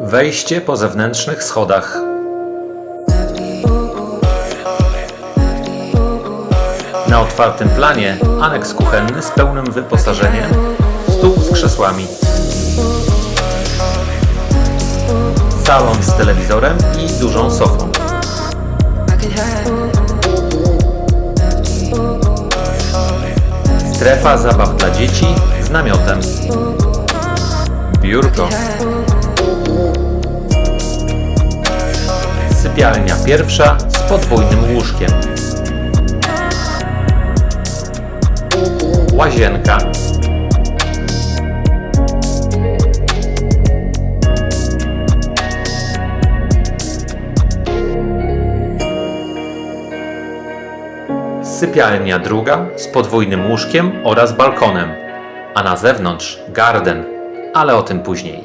Wejście po zewnętrznych schodach. Na otwartym planie aneks kuchenny z pełnym wyposażeniem, stół z krzesłami. Salon z telewizorem i dużą sofą. Strefa zabaw dla dzieci z namiotem. Biurko. Sypialnia pierwsza z podwójnym łóżkiem. Łazienka. Sypialnia druga z podwójnym łóżkiem oraz balkonem, a na zewnątrz garden, ale o tym później.